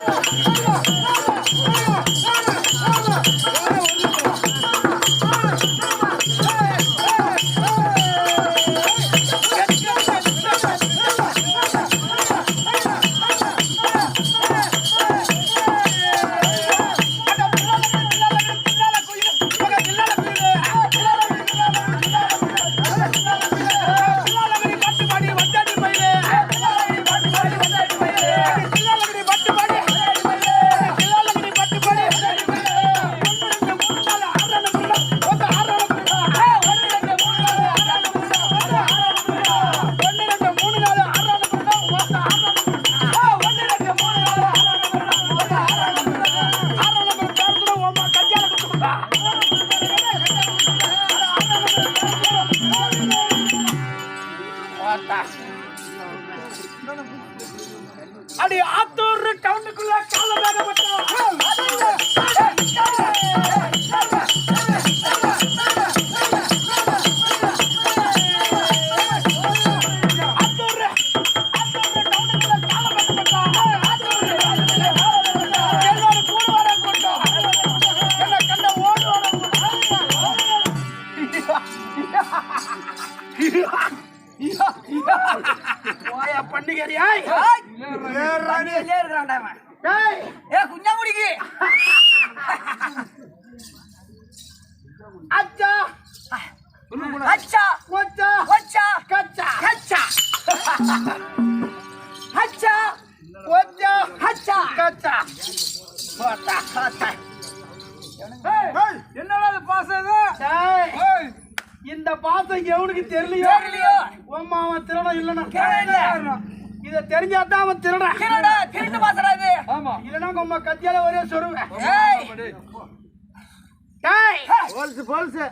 one அடி ஆத்தூர் டவுனுக்குள்ள பண்டிகரியாய் ஏய். ஏ குஞ்சாங்குடிக்கு. அச்சா. அச்சா. கொச்சா கொச்சா கச்சா. கச்சா. அச்சா. கொச்சா அச்சா. கச்சா. போட்டா பாசம் எவனுக்கு தெரியலையோ? தெரியலையோ. உம்மா அவன் திருடம் இல்லைன்னா. இத தெரிஞ்சாதான் அவன் திருடன். திருடா திருட்டு பாசடா இது. ஆமா இல்லைன்னா உம்மா கத்தியால ஒரே சொருவேன் ஏய். டேய். போல்ஸ் போல்ஸ்.